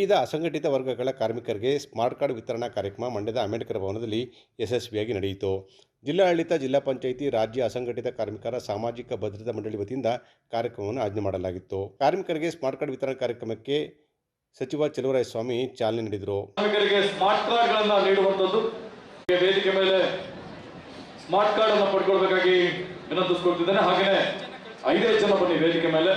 ವಿವಿಧ ಅಸಂಘಟಿತ ವರ್ಗಗಳ ಕಾರ್ಮಿಕರಿಗೆ ಸ್ಮಾರ್ಟ್ ಕಾರ್ಡ್ ವಿತರಣಾ ಕಾರ್ಯಕ್ರಮ ಮಂಡ್ಯದ ಅಂಬೇಡ್ಕರ್ ಭವನದಲ್ಲಿ ಯಶಸ್ವಿಯಾಗಿ ನಡೆಯಿತು. ಜಿಲ್ಲಾಡಳಿತ, ಜಿಲ್ಲಾ ಪಂಚಾಯಿತಿ, ರಾಜ್ಯ ಅಸಂಘಟಿತ ಕಾರ್ಮಿಕರ ಸಾಮಾಜಿಕ ಭದ್ರತಾ ಮಂಡಳಿ ವತಿಯಿಂದ ಕಾರ್ಯಕ್ರಮವನ್ನು ಆಯೋಜನೆ ಮಾಡಲಾಗಿತ್ತು. ಕಾರ್ಮಿಕರಿಗೆ ಸ್ಮಾರ್ಟ್ ಕಾರ್ಡ್ ವಿತರಣಾ ಕಾರ್ಯಕ್ರಮಕ್ಕೆ ಸಚಿವ ಸ್ವಾಮಿ ಚಾಲನೆ ನೀಡಿದರು. ಕಾರ್ಮಿಕರಿಗೆ ಸ್ಮಾರ್ಟ್ ಕಾರ್ಡ್ಗಳನ್ನು ನೀಡುವಂಥದ್ದು ವೇದಿಕೆ ಮೇಲೆ ಸ್ಮಾರ್ಟ್ ಕಾರ್ಡ್ ಅನ್ನು ಪಡ್ಕೊಳ್ಬೇಕಾಗಿ ವಿನಂತಿಸ್ಕೊಳ್ತಿದ್ದೇನೆ. ಹಾಗೆಯೇ ಐದೇ ಜನ ಬನ್ನಿ ವೇದಿಕೆ ಮೇಲೆ.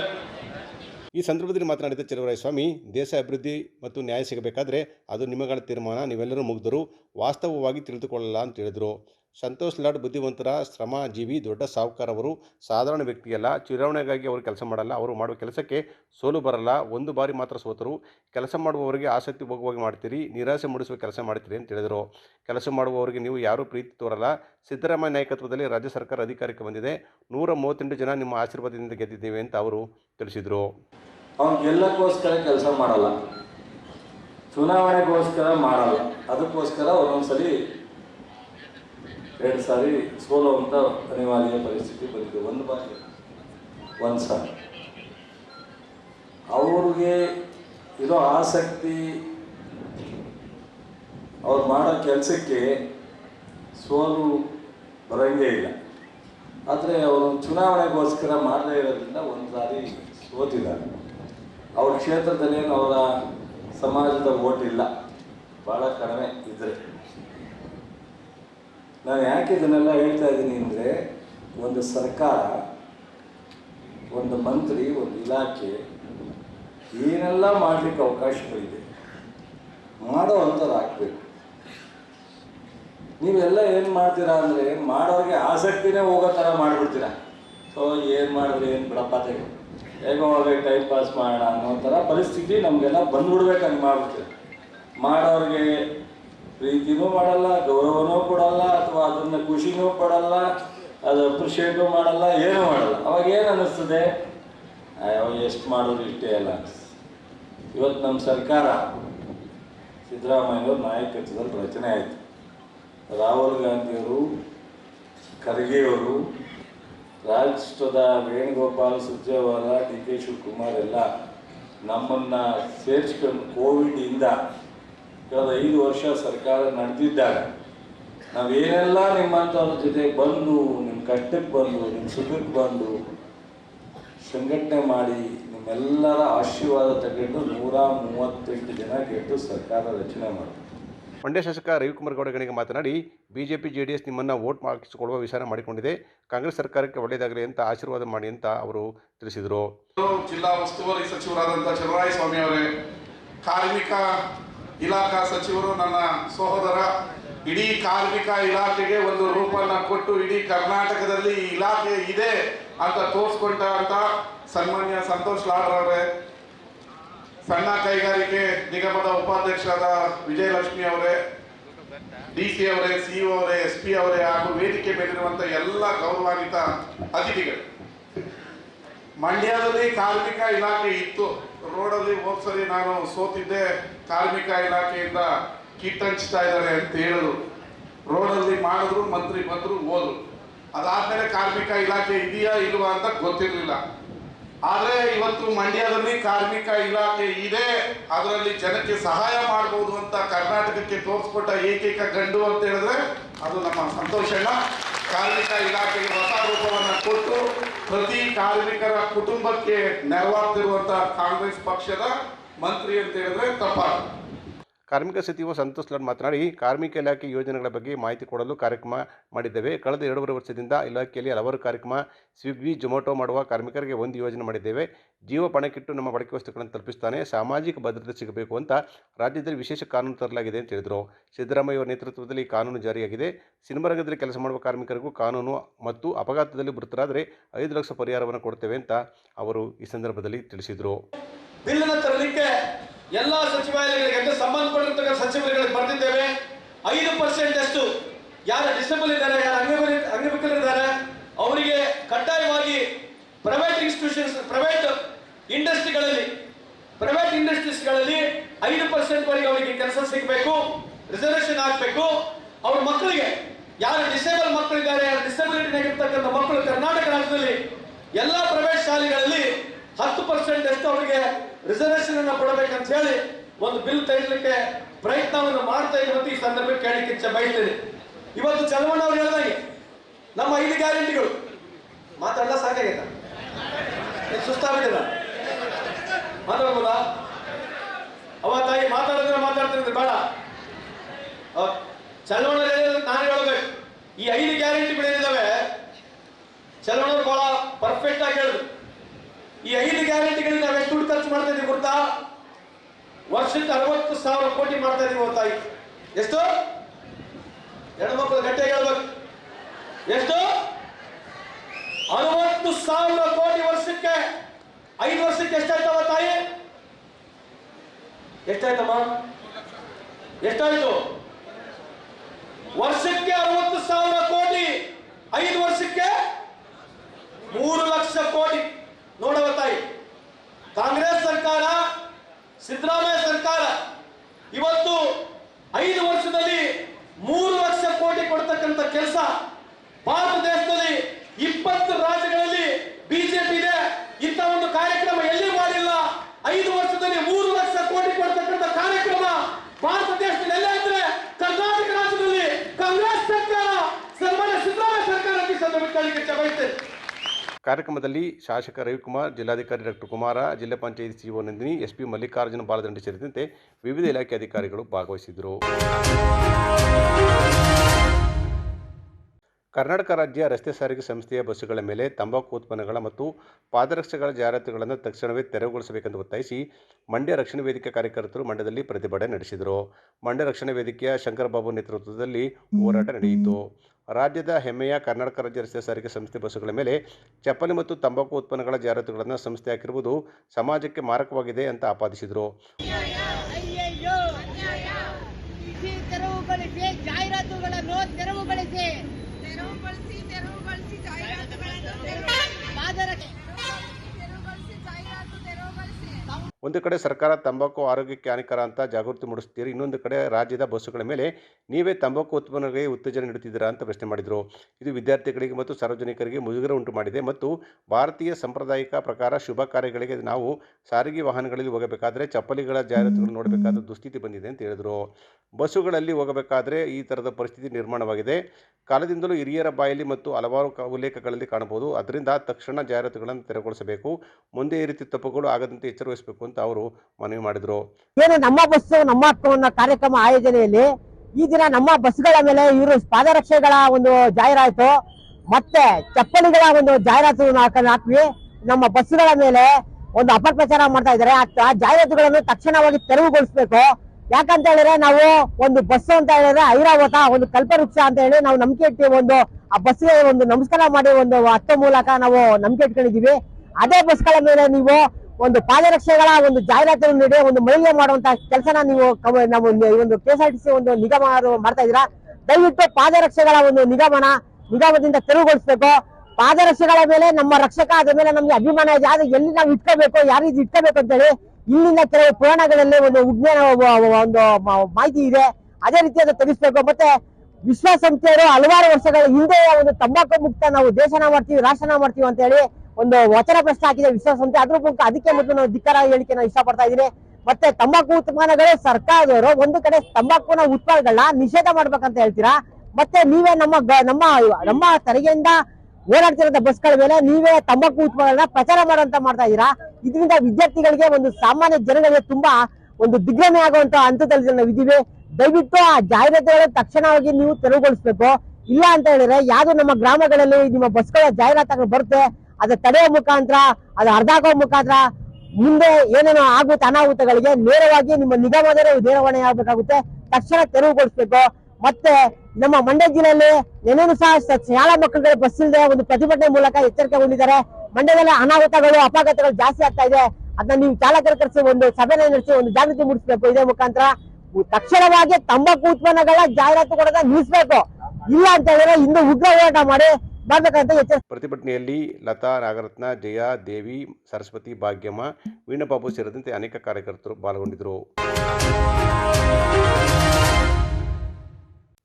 ಈ ಸಂದರ್ಭದಲ್ಲಿ ಮಾತನಾಡಿದ ಸ್ವಾಮಿ, ದೇಶ ಅಭಿವೃದ್ಧಿ ಮತ್ತು ನ್ಯಾಯ ಸಿಗಬೇಕಾದ್ರೆ ಅದು ನಿಮಗಳ ತೀರ್ಮಾನ, ನೀವೆಲ್ಲರೂ ಮುಗಿದರೂ ವಾಸ್ತವವಾಗಿ ತಿಳಿದುಕೊಳ್ಳಲ್ಲ ಅಂತ ಹೇಳಿದರು. ಸಂತೋಷ್ ಲಾಡ್ ಬುದ್ಧಿವಂತರ, ಶ್ರಮಜೀವಿ, ದೊಡ್ಡ ಸಾಹುಕಾರ ಅವರು ಸಾಧಾರಣ ವ್ಯಕ್ತಿಯಲ್ಲ. ಚುನಾವಣೆಗಾಗಿ ಅವರು ಕೆಲಸ ಮಾಡಲ್ಲ. ಅವರು ಮಾಡುವ ಕೆಲಸಕ್ಕೆ ಸೋಲು ಬರಲ್ಲ. ಒಂದು ಬಾರಿ ಮಾತ್ರ ಸೋತರು. ಕೆಲಸ ಮಾಡುವವರಿಗೆ ಆಸಕ್ತಿ ಹೋಗುವಾಗಿ ಮಾಡ್ತೀರಿ. ನಿರಾಸೆ ಮೂಡಿಸುವ ಕೆಲಸ ಮಾಡ್ತೀರಿ ಅಂತ ಹೇಳಿದರು. ಕೆಲಸ ಮಾಡುವವರಿಗೆ ನೀವು ಯಾರೂ ಪ್ರೀತಿ ತೋರಲ್ಲ. ಸಿದ್ದರಾಮಯ್ಯ ನಾಯಕತ್ವದಲ್ಲಿ ರಾಜ್ಯ ಸರ್ಕಾರ ಅಧಿಕಾರಕ್ಕೆ ಬಂದಿದೆ. ನೂರ ಮೂವತ್ತೆಂಟು ಜನ ನಿಮ್ಮ ಆಶೀರ್ವಾದದಿಂದ ಗೆದ್ದಿದ್ದೇವೆ ಅಂತ ಅವರು ತಿಳಿಸಿದರು. ಅವ್ನು ಗೆಲ್ಲಕ್ಕೋಸ್ಕರ ಕೆಲಸ ಮಾಡಲ್ಲ. ಚುನಾವಣೆಗೋಸ್ಕರ ಮಾಡಲ್ಲ. ಅದಕ್ಕೋಸ್ಕರ ಒಂದೊಂದ್ಸಲಿ ಎರಡು ಸಾರಿ ಸೋಲುವಂಥ ಅನಿವಾರ್ಯ ಪರಿಸ್ಥಿತಿ ಬಂದಿದೆ. ಒಂದು ಬಾರಿ, ಒಂದು ಸಾರಿ. ಅವ್ರಿಗೆ ಇರೋ ಆಸಕ್ತಿ, ಅವ್ರು ಮಾಡೋ ಕೆಲಸಕ್ಕೆ ಸೋಲು ಬರೋಂಗೇ ಇಲ್ಲ. ಆದರೆ ಅವರು ಚುನಾವಣೆಗೋಸ್ಕರ ಮಾಡದೇ ಇರೋದ್ರಿಂದ ಒಂದು ಸಾರಿ ಸೋತಿದ್ದಾರೆ. ಅವ್ರ ಕ್ಷೇತ್ರದಲ್ಲೇನು ಅವರ ಸಮಾಜದ ಓಟಿಲ್ಲ ಭಾಳ ಕಡಿಮೆ ಇದ್ರೆ. ನಾನು ಯಾಕೆ ಇದನ್ನೆಲ್ಲ ಹೇಳ್ತಾ ಇದ್ದೀನಿ ಅಂದರೆ, ಒಂದು ಸರ್ಕಾರ, ಒಂದು ಮಂತ್ರಿ, ಒಂದು ಇಲಾಖೆ ಏನೆಲ್ಲ ಮಾಡಲಿಕ್ಕೆ ಅವಕಾಶಗಳಿದೆ, ಮಾಡೋ ಅಂಥದ್ದು ಆಗಬೇಕು. ನೀವೆಲ್ಲ ಏನು ಮಾಡ್ತೀರಾ ಅಂದರೆ, ಮಾಡೋರಿಗೆ ಆಸಕ್ತಿನೇ ಹೋಗೋ ಥರ ಮಾಡಿಬಿಡ್ತೀರಾ? ಸೊ, ಏನು ಮಾಡಿದ್ರೆ ಏನು ಬಿಡಪ್ಪ ತೆಗೆ ಹೇಗೋ ಅವ್ರಿಗೆ ಟೈಮ್ ಪಾಸ್ ಮಾಡೋಣ ಅನ್ನೋ ಥರ ಪರಿಸ್ಥಿತಿ ನಮಗೆಲ್ಲ ಬಂದ್ಬಿಡ್ಬೇಕಂಗೆ ಹಂಗೆ ಮಾಡ್ಬಿಡ್ತೀವಿ ಮಾಡೋರಿಗೆ ಪ್ರೀತಿನೂ ಮಾಡಲ್ಲ, ಗೌರವನೂ ಕೊಡಲ್ಲ, ಅಥವಾ ಅದನ್ನ ಖುಷಿನೂ ಪಡಲ್ಲ, ಅದು ಅಪ್ರಿಷಿಯೇಟು ಮಾಡಲ್ಲ, ಏನೂ ಮಾಡಲ್ಲ. ಅವಾಗ ಏನು ಅನ್ನಿಸ್ತದೆ? ಅಯ್ಯೋ ಎಷ್ಟು ಮಾಡೋದು ಇಷ್ಟೇ ಅಲ್ಲ ಇವತ್ತು ನಮ್ಮ ಸರ್ಕಾರ ಸಿದ್ದರಾಮಯ್ಯವ್ರ ನಾಯಕತ್ವದಲ್ಲಿ ರಚನೆ ಆಯಿತು. ರಾಹುಲ್ ಗಾಂಧಿಯವರು, ಖರ್ಗೆಯವರು, ರಾಷ್ಟ್ರದ ವೇಣುಗೋಪಾಲ್ ಸುರ್ಜೇವಾಲ, ಡಿ ಕೆ ಶಿವಕುಮಾರ್ ಎಲ್ಲ ನಮ್ಮನ್ನು ಸೇರಿಸ್ಕೊಂಡು ಕೋವಿಡಿಂದ ಕಳೆದ ಐದು ವರ್ಷ ಸರ್ಕಾರ ನಡೆದಿದ್ದಾಗ ನಾವೇನೆಲ್ಲ ನಿಮ್ಮಂಥವ್ರ ಜೊತೆ ಬಂದು ನಿಮ್ಮ ಕಟ್ಟಕ್ಕೆ ಬಂದು ನಿಮ್ಮ ಸುಖಕ್ಕೆ ಬಂದು ಸಂಘಟನೆ ಮಾಡಿ ನಿಮ್ಮೆಲ್ಲರ ಆಶೀರ್ವಾದ ತಗೊಂಡು ನೂರ ಮೂವತ್ತೆಂಟು ಜನ ಗೆದ್ದು ಸರ್ಕಾರ ರಚನೆ ಮಾಡಿದ್ರು ಮಂಡ್ಯ ಶಾಸಕ ರವಿಕುಮಾರ್ ಗೌಡಗಣಿಗೆ ಮಾತನಾಡಿ ಬಿಜೆಪಿ ಜೆ ಡಿ ಎಸ್ ನಿಮ್ಮನ್ನು ವೋಟ್ ಹಾಕಿಸಿಕೊಳ್ಳುವ ವಿಚಾರ ಮಾಡಿಕೊಂಡಿದೆ. ಕಾಂಗ್ರೆಸ್ ಸರ್ಕಾರಕ್ಕೆ ಒಳ್ಳೆಯದಾಗಲಿ ಅಂತ ಆಶೀರ್ವಾದ ಮಾಡಿ ಅಂತ ಅವರು ತಿಳಿಸಿದರು. ಜಿಲ್ಲಾ ಉಸ್ತುವಾರಿ ಸಚಿವರಾದಂಥ ಸ್ವಾಮಿ ಅವರೇ ಕಾರ್ಮಿಕ ಇಲಾಖಾ ಸಚಿವರು ನನ್ನ ಸಹೋದರ, ಇಡೀ ಕಾರ್ಮಿಕ ಇಲಾಖೆಗೆ ಒಂದು ರೂಪನ್ನ ಕೊಟ್ಟು ಇಡೀ ಕರ್ನಾಟಕದಲ್ಲಿ ಇಲಾಖೆ ಇದೆ ಅಂತ ತೋರಿಸ್ಕೊಂಡ ಅಂತ ಸನ್ಮಾನ್ಯ ಸಂತೋಷ್ ಲಾಡ್ ಅವರೇ ಸಣ್ಣ ಕೈಗಾರಿಕೆ ನಿಗಮದ ಉಪಾಧ್ಯಕ್ಷರಾದ ವಿಜಯಲಕ್ಷ್ಮಿ ಅವರೇ, ಡಿ ಸಿ ಅವರೇ ಸಿಇಒ ಅವರೇ, ಎಸ್ ಪಿ ಅವರೇ ಹಾಗೂ ವೇದಿಕೆ ಮೇಲಿರುವಂತ ಎಲ್ಲ ಗೌರವಾನ್ವಿತ ಅತಿಥಿಗಳು. ಮಂಡ್ಯದಲ್ಲಿ ಕಾರ್ಮಿಕ ಇಲಾಖೆ ಇತ್ತು. ರೋಡಲ್ಲಿ ಹೋದ್ಸರಿ ನಾನು ಸೋತಿದ್ದೆ. ಕಾರ್ಮಿಕ ಇಲಾಖೆಯಿಂದ ಕಿಟ್ ಹಂಚ್ತಾ ಇದ್ದಾರೆ ಅಂತ ಹೇಳಿದ್ರು. ರೋಡಲ್ಲಿ ಮಾಡಿದ್ರು, ಮಂತ್ರಿ ಬಂದ್ರು, ಹೋದ್ರು. ಅದಾದಮೇಲೆ ಕಾರ್ಮಿಕ ಇಲಾಖೆ ಇದೆಯಾ ಇಲ್ವಾ ಅಂತ ಗೊತ್ತಿರಲಿಲ್ಲ. ಆದರೆ ಇವತ್ತು ಮಂಡ್ಯದಲ್ಲಿ ಕಾರ್ಮಿಕ ಇಲಾಖೆ ಇದೆ. ಅದರಲ್ಲಿ ಜನಕ್ಕೆ ಸಹಾಯ ಮಾಡಬಹುದು ಅಂತ ಕರ್ನಾಟಕಕ್ಕೆ ತೋರಿಸ್ಕೊಟ್ಟ ಏಕೈಕ ಗಂಡು ಅಂತ ಹೇಳಿದ್ರೆ ಅದು ನಮ್ಮ ಸಂತೋಷಣ್ಣ. ಕಾರ್ಮಿಕ ಇಲಾಖೆಗೆ ಹೊಸ ರೂಪವನ್ನು ಕೊಟ್ಟು ಪ್ರತಿ ಕಾರ್ಮಿಕರ ಕುಟುಂಬಕ್ಕೆ ನೆರವಾಗ್ತಿರುವಂತಹ ಕಾಂಗ್ರೆಸ್ ಪಕ್ಷದ ಮಂತ್ರಿ ಅಂತ ಹೇಳಿದ್ರೆ ತಪ್ಪಾಗ ಕಾರ್ಮಿಕ ಸಚಿವ ಸಂತೋಷ್ ಲಾಡ್ ಮಾತನಾಡಿ, ಕಾರ್ಮಿಕ ಇಲಾಖೆ ಯೋಜನೆಗಳ ಬಗ್ಗೆ ಮಾಹಿತಿ ಕೊಡಲು ಕಾರ್ಯಕ್ರಮ ಮಾಡಿದ್ದೇವೆ. ಕಳೆದ ಎರಡೂವರೆ ವರ್ಷದಿಂದ ಇಲಾಖೆಯಲ್ಲಿ ಹಲವಾರು ಕಾರ್ಯಕ್ರಮ ಸ್ವಿಗ್ಗಿ ಜೊಮೊಟೊ ಮಾಡುವ ಕಾರ್ಮಿಕರಿಗೆ ಒಂದು ಯೋಜನೆ ಮಾಡಿದ್ದೇವೆ. ಜೀವ ಪಣಕ್ಕಿಟ್ಟು ನಮ್ಮ ಬಳಕೆ ವಸ್ತುಗಳನ್ನು ತಲುಪಿಸ್ತಾನೆ ಸಾಮಾಜಿಕ ಭದ್ರತೆ ಸಿಗಬೇಕು ಅಂತ ರಾಜ್ಯದಲ್ಲಿ ವಿಶೇಷ ಕಾನೂನು ತರಲಾಗಿದೆ ಅಂತ ಹೇಳಿದರು. ಸಿದ್ದರಾಮಯ್ಯ ಅವರ ನೇತೃತ್ವದಲ್ಲಿ ಕಾನೂನು ಜಾರಿಯಾಗಿದೆ. ಸಿನಿಮಾ ರಂಗದಲ್ಲಿ ಕೆಲಸ ಮಾಡುವ ಕಾರ್ಮಿಕರಿಗೂ ಕಾನೂನು ಮತ್ತು ಅಪಘಾತದಲ್ಲಿ ಮೃತರಾದರೆ ಐದು ಲಕ್ಷ ಪರಿಹಾರವನ್ನು ಕೊಡ್ತೇವೆ ಅಂತ ಅವರು ಈ ಸಂದರ್ಭದಲ್ಲಿ ತಿಳಿಸಿದರು. ಎಲ್ಲಾ ಸಚಿವಾಲಯಗಳಿಗೆ ಅಂದ್ರೆ ಸಂಬಂಧಪಟ್ಟಿರ್ತಕ್ಕಂಥ ಸಚಿವರುಗಳಿಗೆ ಬರ್ತಿದ್ದೇವೆ. ಐದು ಪರ್ಸೆಂಟ್ ಅಷ್ಟು ಯಾರು ಡಿಸೇಬಲ್ ಇದ್ದಾರೆ, ಯಾರು ಅಂಗವಿಕಲ ಅಂಗವಿಕಲರಿದ್ದಾರೆ ಅವರಿಗೆ ಕಡ್ಡಾಯವಾಗಿ ಪ್ರೈವೇಟ್ ಇನ್ಸ್ಟಿಟ್ಯೂಷನ್ಸ್ ಪ್ರೈವೇಟ್ ಇಂಡಸ್ಟ್ರಿಗಳಲ್ಲಿ ಪ್ರೈವೇಟ್ ಇಂಡಸ್ಟ್ರೀಸ್ಗಳಲ್ಲಿ ಐದು ಪರ್ಸೆಂಟ್ ವರೆಗೆ ಅವರಿಗೆ ಕೆಲಸ ಸಿಗಬೇಕು ರಿಸರ್ವೇಶನ್ ಆಗಬೇಕು. ಅವ್ರ ಮಕ್ಕಳಿಗೆ ಯಾರು ಡಿಸೇಬಲ್ ಮಕ್ಕಳಿದ್ದಾರೆ ಡಿಸಬಿಲಿಟಿ ಆಗಿರ್ತಕ್ಕಂಥ ಮಕ್ಕಳು ಕರ್ನಾಟಕ ರಾಜ್ಯದಲ್ಲಿ ಎಲ್ಲ ಪ್ರೈವೇಟ್ ಶಾಲೆಗಳಲ್ಲಿ ಹತ್ತು ಪರ್ಸೆಂಟ್ ಎಷ್ಟು ಅವರಿಗೆ ರಿಸರ್ವೇಶನ್ ಅನ್ನು ಕೊಡಬೇಕಂತ ಹೇಳಿ ಒಂದು ಬಿಲ್ ತೆಗೆದಲಿಕ್ಕೆ ಪ್ರಯತ್ನವನ್ನು ಮಾಡ್ತಾ ಇರುವಂತ ಈ ಸಂದರ್ಭಕ್ಕೆ ಕೇಳಲಿಕ್ಕೆ ಬಯಸ್ತೇನೆ. ಇವತ್ತು ಚಲವಣ್ಣ ಅವರು ಹೇಳ್ದಂಗೆ, ನಮ್ಮ ಐದು ಗ್ಯಾರಂಟಿಗಳು. ಮಾತಾಡಲ್ಲ ಸಾಕಾಗಿಲ್ಲ ಸುಸ್ತಾಗಿಲ್ಲ ಮಾತಾಡ್ಬೋದ? ಅವ ತಾಯಿ ಮಾತಾಡಿದ್ರೆ ಮಾತಾಡ್ತೀನಿ ಬೇಡ. ಚಲವಣ್ಣ ನಾನು ಹೇಳ್ಬೇಕು. ಈ ಐದು ಗ್ಯಾರಂಟಿಗಳೇನಿದಾವೆ ಚಲವಣ್ಣ ಬಹಳ ಪರ್ಫೆಕ್ಟ್ ಆಗಿ ಹೇಳಿದ್ರು. ಈ ಐದು ಗ್ಯಾರಂಟಿಗಳಿಗೆ ನಾವು ಎಷ್ಟು ದುಡ್ಡು ಖರ್ಚು ಮಾಡ್ತಾ ಇದೀವಿ ಗೊತ್ತಾ? ವರ್ಷಕ್ಕೆ ಅರವತ್ತು ಸಾವಿರ ಕೋಟಿ ಮಾಡ್ತಾ ಇದೀವಿ ಗೊತ್ತಾ? ಎಷ್ಟು? ಮಕ್ಕಳು ಗಟ್ಟಿಯಾಗಿ ಹೇಳ್ಬೇಕು. ಎಷ್ಟು? ಅರವತ್ತು ಸಾವಿರ ಕೋಟಿ ವರ್ಷಕ್ಕೆ. ಐದು ವರ್ಷಕ್ಕೆ ಎಷ್ಟಾಯ್ತವ ತಾಯಿ? ಎಷ್ಟಾಯ್ತಮ್ಮ? ಎಷ್ಟಾಯ್ತು? ವರ್ಷಕ್ಕೆ ಅರವತ್ತು ಸಾವಿರ ಕೋಟಿ. ಐದು ವರ್ಷಕ್ಕೆ ಮೂರು ಲಕ್ಷ ಕೋಟಿ. ನೋಡವ ತಾಯಿ ಕಾಂಗ್ರೆಸ್ ಸರ್ಕಾರ, ಸಿದ್ದರಾಮಯ್ಯ ಸರ್ಕಾರ ಇವತ್ತು ಐದು ವರ್ಷದಲ್ಲಿ ಮೂರು ಲಕ್ಷ ಕೋಟಿ ಕೊಡ್ತಕ್ಕಂಥ ಕೆಲಸ. ಭಾರತ ದೇಶದಲ್ಲಿ ಇಪ್ಪತ್ತು ರಾಜ್ಯಗಳಲ್ಲಿ ಬಿಜೆಪಿ ಇದೆ. ಇಂಥ ಒಂದು ಕಾರ್ಯಕ್ರಮ ಎಲ್ಲಿ ಮಾಡಿಲ್ಲ? ಐದು ವರ್ಷದಲ್ಲಿ ಮೂರು ಲಕ್ಷ ಕೋಟಿ ಕೊಡ್ತಕ್ಕಂಥ ಕಾರ್ಯಕ್ರಮ ಭಾರತ ದೇಶದಲ್ಲಿ ಎಲ್ಲ ಇದ್ರೆ ಕರ್ನಾಟಕ ರಾಜ್ಯದಲ್ಲಿ ಕಾಂಗ್ರೆಸ್ ಸರ್ಕಾರ, ಸನ್ಮಾನ್ಯ ಸಿದ್ದರಾಮಯ್ಯ ಸರ್ಕಾರ ಈ ಸಂದರ್ಭಕ್ಕೆ ಬಯಸ್ತೇನೆ ಕಾರ್ಯಕ್ರಮದಲ್ಲಿ ಶಾಸಕ ರವಿಕುಮಾರ್, ಜಿಲ್ಲಾಧಿಕಾರಿ ಡಾಕ್ಟರ್ ಕುಮಾರ, ಜಿಲ್ಲಾ ಪಂಚಾಯತ್ ಸಿಒ ನಂದಿನಿ ಎಸ್ಪಿ ಮಲ್ಲಿಕಾರ್ಜುನ ಬಾಲದಂಡಿ ಸೇರಿದಂತೆ ವಿವಿಧ ಇಲಾಖೆ ಅಧಿಕಾರಿಗಳು ಭಾಗವಹಿಸಿದರು ಕರ್ನಾಟಕ ರಾಜ್ಯ ರಸ್ತೆ ಸಾರಿಗೆ ಸಂಸ್ಥೆಯ ಬಸ್ಸುಗಳ ಮೇಲೆ ತಂಬಾಕು ಉತ್ಪನ್ನಗಳ ಮತ್ತು ಪಾದರಕ್ಷೆಗಳ ಜಾಹೀರಾತುಗಳನ್ನು ತಕ್ಷಣವೇ ತೆರವುಗೊಳಿಸಬೇಕೆಂದು ಒತ್ತಾಯಿಸಿ ಮಂಡ್ಯ ರಕ್ಷಣಾ ವೇದಿಕೆ ಕಾರ್ಯಕರ್ತರು ಮಂಡ್ಯದಲ್ಲಿ ಪ್ರತಿಭಟನೆ ನಡೆಸಿದರು. ಮಂಡ್ಯ ರಕ್ಷಣಾ ವೇದಿಕೆಯ ಶಂಕರಬಾಬು ನೇತೃತ್ವದಲ್ಲಿ ಹೋರಾಟ ನಡೆಯಿತು. ರಾಜ್ಯದ ಹೆಮ್ಮೆಯ ಕರ್ನಾಟಕ ರಾಜ್ಯ ರಸ್ತೆ ಸಾರಿಗೆ ಸಂಸ್ಥೆ ಬಸ್ಸುಗಳ ಮೇಲೆ ಚಪ್ಪಲಿ ಮತ್ತು ತಂಬಾಕು ಉತ್ಪನ್ನಗಳ ಜಾಹೀರಾತುಗಳನ್ನು ಸಂಸ್ಥೆ ಹಾಕಿರುವುದು ಸಮಾಜಕ್ಕೆ ಮಾರಕವಾಗಿದೆ ಅಂತ ಆಪಾದಿಸಿದರು. ಒಂದು ಕಡೆ ಸರ್ಕಾರ ತಂಬಾಕು ಆರೋಗ್ಯಕ್ಕೆ ಹಾನಿಕರ ಅಂತ ಜಾಗೃತಿ ಮೂಡಿಸ್ತೀರಿ ಇನ್ನೊಂದು ಕಡೆ ರಾಜ್ಯದ ಬಸ್ಸುಗಳ ಮೇಲೆ ನೀವೇ ತಂಬಾಕು ಉತ್ಪನ್ನಗಳಿಗೆ ಉತ್ತೇಜನ ನೀಡುತ್ತಿದ್ದೀರಾ ಅಂತ ಪ್ರಶ್ನೆ ಮಾಡಿದರು. ಇದು ವಿದ್ಯಾರ್ಥಿಗಳಿಗೆ ಮತ್ತು ಸಾರ್ವಜನಿಕರಿಗೆ ಮುಜುಗರ ಉಂಟು ಮಾಡಿದೆ ಮತ್ತು ಭಾರತೀಯ ಸಾಂಪ್ರದಾಯಿಕ ಪ್ರಕಾರ ಶುಭ ಕಾರ್ಯಗಳಿಗೆ ನಾವು ಸಾರಿಗೆ ವಾಹನಗಳಲ್ಲಿ ಹೋಗಬೇಕಾದ್ರೆ ಚಪ್ಪಲಿಗಳ ಜಾಹೀರಾತುಗಳನ್ನು ನೋಡಬೇಕಾದ ದುಸ್ಥಿತಿ ಬಂದಿದೆ ಅಂತ ಹೇಳಿದರು. ಬಸ್ಸುಗಳಲ್ಲಿ ಹೋಗಬೇಕಾದ್ರೆ ಈ ಥರದ ಪರಿಸ್ಥಿತಿ ನಿರ್ಮಾಣವಾಗಿದೆ. ಕಾಲದಿಂದಲೂ ಹಿರಿಯರ ಬಾಯಲ್ಲಿ ಮತ್ತು ಹಲವಾರು ಉಲ್ಲೇಖಗಳಲ್ಲಿ ಕಾಣಬಹುದು. ಅದರಿಂದ ತಕ್ಷಣ ಜಾಹೀರಾತುಗಳನ್ನು ತೆರವುಗೊಳಿಸಬೇಕು. ಮುಂದೆ ಈ ರೀತಿ ತಪ್ಪುಗಳು ಆಗದಂತೆ ಎಚ್ಚರ ವಹಿಸಬೇಕು ಅಂತ ಅವರು ಮನವಿ ಮಾಡಿದ್ರು. ಏನು ನಮ್ಮ ಬಸ್ಸು, ನಮ್ಮ ಹಕ್ಕು ಕಾರ್ಯಕ್ರಮ ಆಯೋಜನೆಯಲ್ಲಿ ಈ ದಿನ ನಮ್ಮ ಬಸ್ಗಳ ಮೇಲೆ ಇವರು ಪಾದರಕ್ಷೆಗಳ ಒಂದು ಜಾಹೀರಾತು, ಮತ್ತೆ ಚಪ್ಪಲಿಗಳ ಒಂದು ಜಾಹೀರಾತು ಹಾಕ- ನಮ್ಮ ಬಸ್ಗಳ ಮೇಲೆ ಒಂದು ಅಪಪ್ರಚಾರ ಮಾಡ್ತಾ ಇದ್ದಾರೆ. ಆ- ಆ ಜಾಹೀರಾತುಗಳನ್ನು ತಕ್ಷಣವಾಗಿ ತೆರವುಗೊಳಿಸಬೇಕು. ಯಾಕಂತ ಹೇಳಿದ್ರೆ ನಾವು ಒಂದು ಬಸ್ ಅಂತ ಹೇಳಿದ್ರೆ ಐರಾವತ, ಒಂದು ಕಲ್ಪವೃಕ್ಷ ಅಂತ ಹೇಳಿ ನಾವು ನಂಬಿಕೆ ಇಟ್ಟು ಒಂದು ಆ ಬಸ್ಗೆ ಒಂದು ನಮಸ್ಕಾರ ಮಾಡಿ ಒಂದು ಹತ್ತೋ ಮೂಲಕ ನಾವು ನಂಬಿಕೆ ಇಟ್ಕೊಂಡಿದೀವಿ ಅದೇ ಬಸ್ಗಳ ಮೇಲೆ ನೀವು ಒಂದು ಪಾದರಕ್ಷೆಗಳ, ಒಂದು ಜಾಹೀರಾತನ್ನು ನೀಡಿ, ಒಂದು ಮಳಿಗೆ ಮಾಡುವಂತಹ ಕೆಲಸನ ನೀವು ನಾವು ಒಂದು- ಈ ಒಂದು ಸಿ ಒಂದು ನಿಗಮ ಮಾಡ್ತಾ ಇದ್ದೀರಾ? ದಯವಿಟ್ಟು ಪಾದರಕ್ಷೆಗಳ ಒಂದು ನಿಗಮನ, ನಿಗಮದಿಂದ ತೆರವುಗೊಳಿಸ್ಬೇಕು. ಪಾದರಕ್ಷೆಗಳ ಮೇಲೆ ನಮ್ಮ ರಕ್ಷಕ, ಅದ್ರ ಮೇಲೆ ನಮ್ಗೆ ಅಭಿಮಾನ ಇದೆ. ಆದ್ರೆ ಎಲ್ಲಿ ನಾವು ಇಟ್ಕೋಬೇಕು ಯಾರು ಇಟ್ಕೋಬೇಕು ಅಂತೇಳಿ ಇಲ್ಲಿಂದ ಕೆಲವು ಪುರಾಣಗಳಲ್ಲಿ ಒಂದು ವಿಜ್ಞಾನ ಒಂದು ಮಾಹಿತಿ ಇದೆ. ಅದೇ ರೀತಿ ಅದು ತೆಗಿಸ್ಬೇಕು ಮತ್ತೆ ವಿಶ್ವಸಂಸ್ಥೆಯವರು ಹಲವಾರು ವರ್ಷಗಳ ಹಿಂದೆ ಒಂದು ತಂಬಾಕು ಮುಕ್ತ ನಾವು ದೇಶನ ಮಾಡ್ತೀವಿ, ರಾಷ್ಟ್ರನ ಮಾಡ್ತೀವಿ ಅಂತ ಹೇಳಿ ಒಂದು ವಚನ ಪ್ರಶ್ನೆ ಹಾಕಿದೆ ವಿಶ್ವಸಂಸ್ಥೆ ಅದ್ರ ಮೂಲಕ ಅದಕ್ಕೆ ಮೊದಲು ನಾವು ಧಿಕ್ಕಾರ ಹೇಳಿಕೆ ನಾನು ಇಷ್ಟಪಡ್ತಾ ಇದ್ದೀನಿ. ಮತ್ತೆ ತಂಬಾಕು ಉತ್ಪನ್ನಗಳೇ ಸರ್ಕಾರದವರು ಒಂದು ಕಡೆ ತಂಬಾಕುನ ಉತ್ಪನ್ನಗಳನ್ನ ನಿಷೇಧ ಮಾಡ್ಬೇಕಂತ ಹೇಳ್ತೀರಾ? ಮತ್ತೆ ನೀವೇ ನಮ್ಮ ನಮ್ಮ ನಮ್ಮ ತೆರಿಗೆಯಿಂದ ಓಡಾಡ್ತಿರೋ ಬಸ್ಗಳ ಮೇಲೆ ನೀವೇ ತಂಬಾಕು ಉತ್ಪನ್ನಗಳನ್ನ ಪ್ರಚಾರ ಮಾಡುವಂತ ಮಾಡ್ತಾ ಇದೀರಾ ಇದರಿಂದ ವಿದ್ಯಾರ್ಥಿಗಳಿಗೆ ಒಂದು ಸಾಮಾನ್ಯ ಜನಗಳಿಗೆ ತುಂಬಾ ಒಂದು ದಿಗ್ಭ್ರಮೆ ಆಗುವಂತ ಹಂತದಲ್ಲಿ ನಾವು ಇದೀವಿ ದಯವಿಟ್ಟು ಆ ಜಾಹೀರಾತುಗಳ ತಕ್ಷಣವಾಗಿ ನೀವು ತೆರವುಗೊಳಿಸ್ಬೇಕು. ಇಲ್ಲ ಅಂತ ಹೇಳಿದ್ರೆ ಯಾವ್ದು ನಮ್ಮ ಗ್ರಾಮಗಳಲ್ಲಿ ನಿಮ್ಮ ಬಸ್ಗಳ ಜಾಹೀರಾತುಗಳು ಬರುತ್ತೆ? ಅದು ತಡೆಯೋ ಮುಖಾಂತರ, ಅದ ಅರ್ಧ ಆಗೋ ಮುಖಾಂತರ ಮುಂದೆ ಏನೇನೋ ಆಗುತ್ತೆ, ಅನಾಹುತಗಳಿಗೆ ನೇರವಾಗಿ ನಿಮ್ಮ ನಿಗಮದವರೇ ನಿರ್ವಹಣೆ ಆಗ್ಬೇಕಾಗುತ್ತೆ. ತಕ್ಷಣ ತೆರವುಗೊಳಿಸ್ಬೇಕು. ಮತ್ತೆ ನಮ್ಮ ಮಂಡ್ಯ ಜಿಲ್ಲೆಯಲ್ಲಿ ಏನೇನು ಸಹ ಶಾಲಾ ಮಕ್ಕಳುಗಳ ಬಸ್ ಇಲ್ಲದೆ ಒಂದು ಪ್ರತಿಭಟನೆ ಮೂಲಕ ಎಚ್ಚರಿಕೆ ಹೊಂದಿದ್ದಾರೆ ಮಂಡ್ಯದಲ್ಲಿ ಅನಾಹುತಗಳು, ಅಪಘಾತಗಳು ಜಾಸ್ತಿ ಆಗ್ತಾ ಇದೆ. ಅದನ್ನ ನೀವು ಚಾಲಕರ ಕರೆಸಿ ಒಂದು ಸಭೆ ನಡೆಸಿ ಒಂದು ಜಾಗೃತಿ ಮೂಡಿಸಬೇಕು. ಇದೇ ಮುಖಾಂತರ ತಕ್ಷಣವಾಗಿ ತಂಬಾಕು ಉತ್ಪನ್ನಗಳ ಜಾಹೀರಾತು ಕೊಡೋದ ನಿಲ್ಲಿಸ್ಬೇಕು. ಇಲ್ಲ ಅಂತ ಹೇಳಿದ್ರೆ ಇಂದು ಉಗ್ರ ಹೋರಾಟ ಮಾಡಿ ಮಾಡ್ಬೇಕಂತ ಪ್ರತಿಭಟನೆಯಲ್ಲಿ ಲತಾ, ನಾಗರತ್ನ, ಜಯ, ದೇವಿ, ಸರಸ್ವತಿ, ಭಾಗ್ಯಮ್ಮ, ವೀಣಾಬಾಬು ಸೇರಿದಂತೆ ಅನೇಕ ಕಾರ್ಯಕರ್ತರು ಪಾಲ್ಗೊಂಡಿದ್ದರು.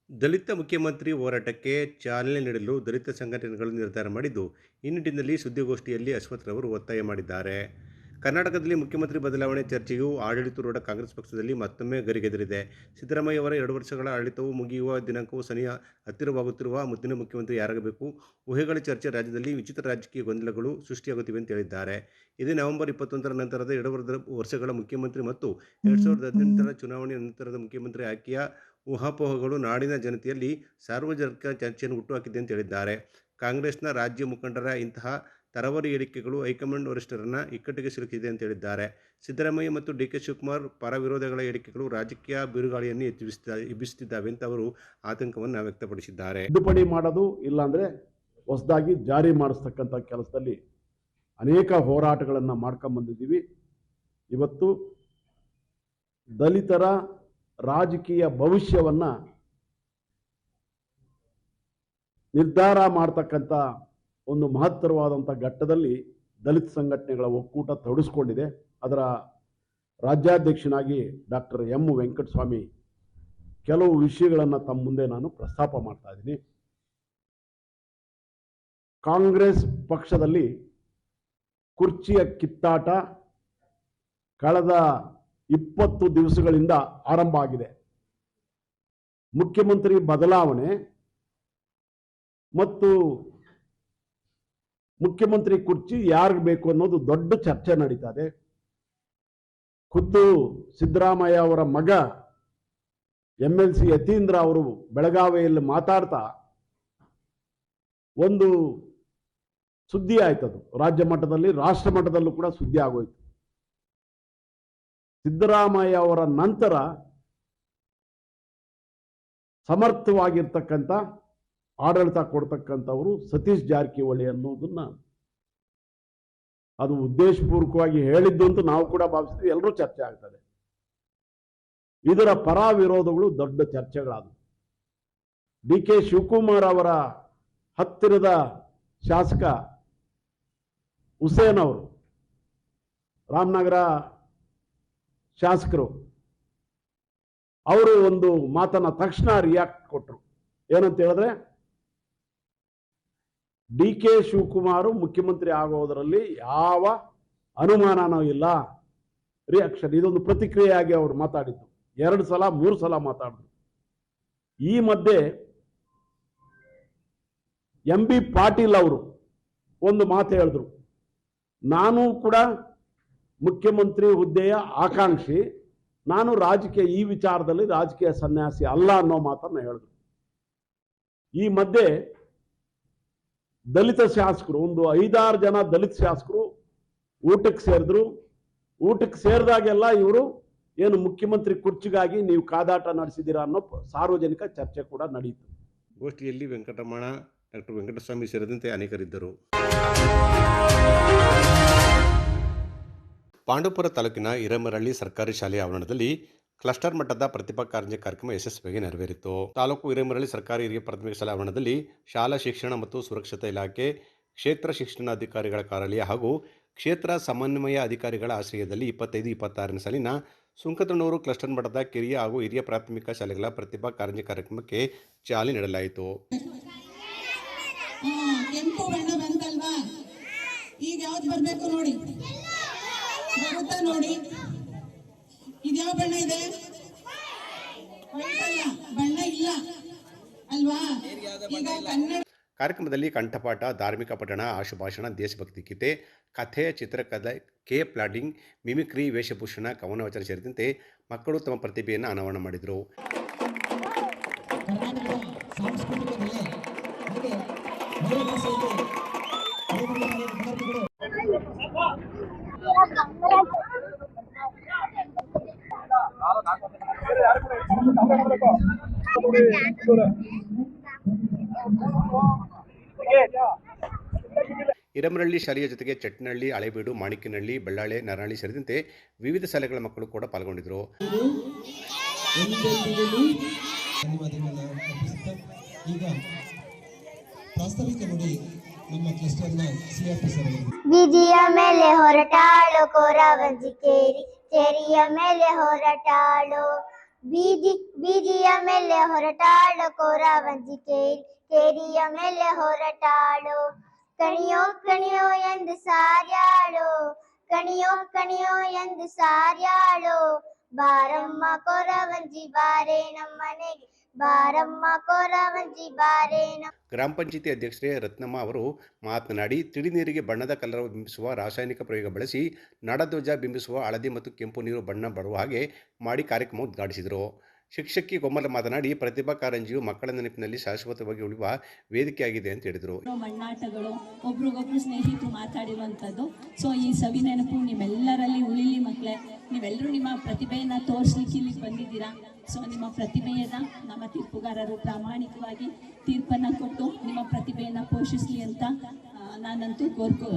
ದಲಿತ ಮುಖ್ಯಮಂತ್ರಿ ಹೋರಾಟಕ್ಕೆ ಚಾಲನೆ ನೀಡಲು ದಲಿತ ಸಂಘಟನೆಗಳು ನಿರ್ಧಾರ ಮಾಡಿದ್ದು, ಈ ನಿಟ್ಟಿನಲ್ಲಿ ಸುದ್ದಿಗೋಷ್ಠಿಯಲ್ಲಿ ಅಶ್ವಥ್ರವರು ಒತ್ತಾಯ ಮಾಡಿದ್ದಾರೆ. ಕರ್ನಾಟಕದಲ್ಲಿ ಮುಖ್ಯಮಂತ್ರಿ ಬದಲಾವಣೆ ಚರ್ಚೆಯು ಆಡಳಿತಾರೂಢ ಕಾಂಗ್ರೆಸ್ ಪಕ್ಷದಲ್ಲಿ ಮತ್ತೊಮ್ಮೆ ಗರಿಗೆದರಿದೆ. ಸಿದ್ದರಾಮಯ್ಯ ಅವರ ಎರಡು ವರ್ಷಗಳ ಆಡಳಿತವು ಮುಗಿಯುವ ದಿನಾಂಕವು ಸನಿಹ ಹತ್ತಿರವಾಗುತ್ತಿರುವ ಮುದ್ದಿನ ಮುಖ್ಯಮಂತ್ರಿ ಯಾರಾಗಬೇಕು? ಊಹೆಗಳ ಚರ್ಚೆ ರಾಜ್ಯದಲ್ಲಿ ವಿಚಿತ್ರ ರಾಜಕೀಯ ಗೊಂದಲಗಳು ಸೃಷ್ಟಿಯಾಗುತ್ತಿವೆ ಅಂತ ಹೇಳಿದ್ದಾರೆ. ಇದೇ ನವೆಂಬರ್ ಇಪ್ಪತ್ತೊಂದರ ನಂತರದ ಎರಡು ವರ್ಷಗಳ ಮುಖ್ಯಮಂತ್ರಿ ಮತ್ತು ಎರಡು ಸಾವಿರದ ಹದಿನೆಂಟರ ಚುನಾವಣೆಯ ನಂತರದ ಮುಖ್ಯಮಂತ್ರಿ ಆಯ್ಕೆಯ ಊಹಾಪೋಹಗಳು ನಾಡಿನ ಜನತೆಯಲ್ಲಿ ಸಾರ್ವಜನಿಕ ಚರ್ಚೆಯನ್ನು ಹುಟ್ಟುಹಾಕಿದೆ ಅಂತ ಹೇಳಿದ್ದಾರೆ. ಕಾಂಗ್ರೆಸ್ನ ರಾಜ್ಯ ಮುಖಂಡರ ಇಂತಹ ತರವರಿ ಹೇಳಿಕೆಗಳು ಹೈಕಮಾಂಡ್ ವರಿಷ್ಠರನ್ನ ಇಕ್ಕಟ್ಟಿಗೆ ಸಿಲುಕಿದೆ ಅಂತ ಹೇಳಿದ್ದಾರೆ. ಸಿದ್ದರಾಮಯ್ಯ ಮತ್ತು ಡಿ ಕೆ ಶಿವಕುಮಾರ್ ಪರ ವಿರೋಧಗಳ ಹೇಳಿಕೆಗಳು ರಾಜಕೀಯ ಬಿರುಗಾಳಿಯನ್ನು ಎಬ್ಬಿಸ್ತಾ ಎಬ್ಬಿಸುತ್ತಿದ್ದಾವೆ ಅಂತ ಅವರು ಆತಂಕವನ್ನು ವ್ಯಕ್ತಪಡಿಸಿದ್ದಾರೆ. ತಿದ್ದುಪಡಿ ಮಾಡೋದು ಇಲ್ಲಾಂದರೆ ಹೊಸದಾಗಿ ಜಾರಿ ಮಾಡಿಸ್ತಕ್ಕಂಥ ಕೆಲಸದಲ್ಲಿ ಅನೇಕ ಹೋರಾಟಗಳನ್ನು ಮಾಡ್ಕೊಂಬಂದಿದ್ದೀವಿ ಇವತ್ತು ದಲಿತರ ರಾಜಕೀಯ ಭವಿಷ್ಯವನ್ನು ನಿರ್ಧಾರ ಮಾಡ್ತಕ್ಕಂಥ ಒಂದು ಮಹತ್ತರವಾದಂಥ ಘಟ್ಟದಲ್ಲಿ ದಲಿತ ಸಂಘಟನೆಗಳ ಒಕ್ಕೂಟ ತೊಡಗಿಸ್ಕೊಂಡಿದೆ. ಅದರ ರಾಜ್ಯಾಧ್ಯಕ್ಷನಾಗಿ ಡಾಕ್ಟರ್ ಎಂ ವೆಂಕಟಸ್ವಾಮಿ ಕೆಲವು ವಿಷಯಗಳನ್ನು ತಮ್ಮ ಮುಂದೆ ನಾನು ಪ್ರಸ್ತಾಪ ಮಾಡ್ತಾ ಇದ್ದೀನಿ. ಕಾಂಗ್ರೆಸ್ ಪಕ್ಷದಲ್ಲಿ ಕುರ್ಚಿಯ ಕಿತ್ತಾಟ ಕಳೆದ ಇಪ್ಪತ್ತು ದಿವಸಗಳಿಂದ ಆರಂಭ ಆಗಿದೆ. ಮುಖ್ಯಮಂತ್ರಿ ಬದಲಾವಣೆ ಮತ್ತು ಮುಖ್ಯಮಂತ್ರಿ ಕುರ್ಚಿ ಯಾರಿಗೆ ಬೇಕು ಅನ್ನೋದು ದೊಡ್ಡ ಚರ್ಚೆ ನಡೀತಾ ಇದೆ. ಖುದ್ದು ಸಿದ್ದರಾಮಯ್ಯ ಅವರ ಮಗ ಎಂ ಎಲ್ ಸಿ ಯತೀಂದ್ರ ಅವರು ಬೆಳಗಾವಿಯಲ್ಲಿ ಮಾತಾಡ್ತಾ ಒಂದು ಸುದ್ದಿ ಆಯ್ತದು ರಾಜ್ಯ ಮಟ್ಟದಲ್ಲಿ, ರಾಷ್ಟ್ರ ಮಟ್ಟದಲ್ಲೂ ಕೂಡ ಸುದ್ದಿ ಆಗೋಯ್ತು. ಸಿದ್ದರಾಮಯ್ಯ ಅವರ ನಂತರ ಸಮರ್ಥವಾಗಿರ್ತಕ್ಕಂಥ ಆಡಳಿತ ಕೊಡ್ತಕ್ಕಂಥವರು ಸತೀಶ್ ಜಾರಕಿಹೊಳಿ ಅನ್ನೋದನ್ನ ಅದು ಉದ್ದೇಶಪೂರ್ವಕವಾಗಿ ಹೇಳಿದ್ದು ಅಂತ ನಾವು ಕೂಡ ಭಾವಿಸ್ತೀವಿ. ಎಲ್ಲರೂ ಚರ್ಚೆ ಆಗ್ತದೆ. ಇದರ ಪರ ವಿರೋಧಗಳು ದೊಡ್ಡ ಚರ್ಚೆಗಳಾದವು. ಡಿ ಕೆ ಶಿವಕುಮಾರ್ ಅವರ ಹತ್ತಿರದ ಶಾಸಕ ಹುಸೇನ್ ಅವರು, ರಾಮನಗರ ಶಾಸಕರು, ಅವರು ಒಂದು ಮಾತನ್ನ ತಕ್ಷಣ ರಿಯಾಕ್ಟ್ ಕೊಟ್ಟರು ಏನಂತ ಹೇಳಿದ್ರೆ ಡಿ ಕೆ ಶಿವಕುಮಾರ್ ಮುಖ್ಯಮಂತ್ರಿ ಆಗೋದರಲ್ಲಿ ಯಾವ ಅನುಮಾನನೂ ಇಲ್ಲ. ರಿಯಾಕ್ಷನ್ ಇದೊಂದು ಪ್ರತಿಕ್ರಿಯೆಯಾಗಿ ಅವರು ಮಾತಾಡಿದ್ದು. ಎರಡು ಸಲ, ಮೂರು ಸಲ ಮಾತಾಡಿದ್ರು. ಈ ಮಧ್ಯೆ ಎಂ ಬಿ ಪಾಟೀಲ್ ಅವರು ಒಂದು ಮಾತು ಹೇಳಿದ್ರು. ನಾನು ಕೂಡ ಮುಖ್ಯಮಂತ್ರಿ ಹುದ್ದೆಯ ಆಕಾಂಕ್ಷಿ. ನಾನು ರಾಜಕೀಯ, ಈ ವಿಚಾರದಲ್ಲಿ ರಾಜಕೀಯ ಸನ್ಯಾಸಿ ಅಲ್ಲ ಅನ್ನೋ ಮಾತನ್ನು ಹೇಳಿದ್ರು. ಈ ಮಧ್ಯೆ ದಲಿತ ಶಾಸಕರು, ಒಂದು ಐದಾರು ಜನ ದಲಿತ ಶಾಸಕರು ಊಟಕ್ಕೆ ಸೇರಿದ್ರು. ಊಟಕ್ಕೆ ಸೇರಿದಾಗೆಲ್ಲ ಇವರು ಏನು ಮುಖ್ಯಮಂತ್ರಿ ಕುರ್ಚಿಗಾಗಿ ನೀವು ಕಾದಾಟ ನಡೆಸಿದ್ದೀರಾ ಅನ್ನೋ ಸಾರ್ವಜನಿಕ ಚರ್ಚೆ ಕೂಡ ನಡೆಯಿತು ಗೋಷ್ಠಿಯಲ್ಲಿ ವೆಂಕಟರಮಣ, ಡಾಕ್ಟರ್ ವೆಂಕಟಸ್ವಾಮಿ ಸೇರಿದಂತೆ ಅನೇಕರಿದ್ದರು. ಪಾಂಡವಪುರ ತಾಲೂಕಿನ ಹಿರೇಮರಳ್ಳಿ ಸರ್ಕಾರಿ ಶಾಲೆಯ ಆವರಣದಲ್ಲಿ ಕ್ಲಸ್ಟರ್ ಮಟ್ಟದ ಪ್ರತಿಭಾ ಕಾರಂಜಿ ಕಾರ್ಯಕ್ರಮ ಯಶಸ್ವಿಯಾಗಿ ನೆರವೇರಿತು. ತಾಲೂಕು ಹಿರೇಮರಳ್ಳಿ ಸರ್ಕಾರಿ ಹಿರಿಯ ಪ್ರಾಥಮಿಕ ಶಾಲಾ ಆವರಣದಲ್ಲಿ ಶಾಲಾ ಶಿಕ್ಷಣ ಮತ್ತು ಸುರಕ್ಷತಾ ಇಲಾಖೆ, ಕ್ಷೇತ್ರ ಶಿಕ್ಷಣಾಧಿಕಾರಿಗಳ ಕಾರ್ಯಾಲಯ ಹಾಗೂ ಕ್ಷೇತ್ರ ಸಮನ್ವಯ ಅಧಿಕಾರಿಗಳ ಆಶ್ರಯದಲ್ಲಿ ಇಪ್ಪತ್ತೈದು, ಇಪ್ಪತ್ತಾರನೇ ಸಾಲಿನ ಸುಂಕತಣ್ಣೂರು ಕ್ಲಸ್ಟರ್ ಮಟ್ಟದ ಕಿರಿಯ ಹಾಗೂ ಹಿರಿಯ ಪ್ರಾಥಮಿಕ ಶಾಲೆಗಳ ಪ್ರತಿಭಾ ಕಾರಂಜಿ ಕಾರ್ಯಕ್ರಮಕ್ಕೆ ಚಾಲನೆ ನೀಡಲಾಯಿತು. ಈಗ ನೋಡಿ? ನೋಡಿ? ಇದ್ಯಾವ ಬಣ್ಣ ಇದೆ? ಬಣ್ಣ ಇಲ್ಲ. ಅಲ್ವಾ? ಈಗ ಕನ್ನಡ ಕಾರ್ಯಕ್ರಮದಲ್ಲಿ ಕಂಠಪಾಠ ಧಾರ್ಮಿಕ ಪಠಣ ಆಶುಭಾಷಣ ದೇಶಭಕ್ತಿ ಗೀತೆ ಕಥೆ ಚಿತ್ರಕಲೆ ಕೆ ಪ್ಲಾಟಿಂಗ್ ಮಿಮಿಕ್ರಿ ವೇಷಭೂಷಣ ಕವನ ವಚನ ಸೇರಿದಂತೆ ಮಕ್ಕಳು ತಮ್ಮ ಪ್ರತಿಭೆಯನ್ನು ಅನಾವರಣ ಮಾಡಿದರು. ಹಿರಮರಳ್ಳಿ ಶಾಲೆಯ ಜೊತೆಗೆ ಚಟ್ನಳ್ಳಿ, ಹಳೆಬೀಡು ಮಾಣಿಕ್ಯನಹಳ್ಳಿ ಬೆಳ್ಳಾಳೆ, ನರಹಳ್ಳಿ ಸೇರಿದಂತೆ ವಿವಿಧ ಶಾಲೆಗಳ ಮಕ್ಕಳು ಕೂಡ ಪಾಲ್ಗೊಂಡಿದ್ದರು ಬೀದಿಯ ಮೇಲೆ ಹೊರಟಾಳು ಕೋರವಂಜಿ ಕೇರಿ ಕೇರಿಯ ಮೇಲೆ ಹೊರಟಾಳು ಬೀದಿ ಬೀದಿಯ ಮೇಲೆ ಹೊರಟಾಳು ಕೋರವಂಜಿ ಕೇರಿ ಕೇರಿಯ ಮೇಲೆ ಹೊರಟಾಳು ಕಣಿಯೋ ಕಣಿಯೋ ಎಂದು ಸಾರ್ಯಾಳು ಕಣಿಯೋ ಕಣಿಯೋ ಎಂದು ಸಾರ್ಯಾಳು ಬಾರಮ್ಮ ಕೊರವಂಜಿ ಬಾರೆ ನಮ್ಮನೆಗೆ ಬಾರಮ್ಮ ಕೊರವಂಜಿ ಗ್ರಾಮ ಪಂಚಾಯತಿ ಅಧ್ಯಕ್ಷರೇ ರತ್ನಮ್ಮ ಅವರು ಮಾತನಾಡಿ ತಿಳಿ ನೀರಿಗೆ ಬಣ್ಣದ ಕಲರ್ ಬಿಂಬಿಸುವ ರಾಸಾಯನಿಕ ಪ್ರಯೋಗ ಬಳಸಿ ನಾಡಧ್ವಜ ಬಿಂಬಿಸುವ ಹಳದಿ ಮತ್ತು ಕೆಂಪು ನೀರು ಬಣ್ಣ ಬರುವ ಹಾಗೆ ಮಾಡಿ ಕಾರ್ಯಕ್ರಮ ಉದ್ಘಾಟಿಸಿದರು. ಶಿಕ್ಷಕಿ ಗೊಮ್ಮಲ ಮಾತನಾಡಿ ಪ್ರತಿಭಾ ಕಾರಂಜಿಯು ಮಕ್ಕಳ ನೆನಪಿನಲ್ಲಿ ಶಾಶ್ವತವಾಗಿ ಉಳಿಯುವ ವೇದಿಕೆಯಾಗಿದೆ ಅಂತ ಹೇಳಿದರು. ಮಣ್ಣಾಟಗಳು ಒಬ್ರಿಗೊಬ್ರು ಸ್ನೇಹಿತರು ಮಾತಾಡಿರುವಂಥದ್ದು. ಸೊ ಈ ಸವಿ ನೆನಪು ನಿಮ್ಮೆಲ್ಲರಲ್ಲಿ ಉಳಿಲಿ ಮಕ್ಕಳೇ. ನೀವೆಲ್ಲರೂ ನಿಮ್ಮ ಪ್ರತಿಭೆಯನ್ನು ತೋರಿಸ್ಲಿಕ್ಕೆ ಇಲ್ಲಿಗೆ ಬಂದಿದ್ದೀರಾ? ಸೊ ನಿಮ್ಮ ಪ್ರತಿಭೆಯನ್ನು ನಮ್ಮ ತೀರ್ಪುಗಾರರು ಪ್ರಾಮಾಣಿಕವಾಗಿ ತೀರ್ಪನ್ನು ಕೊಟ್ಟು ನಿಮ್ಮ ಪ್ರತಿಭೆಯನ್ನು ಪೋಷಿಸಲಿ ಅಂತ ನಾನಂತೂ ಕೋರ್ಕೊ,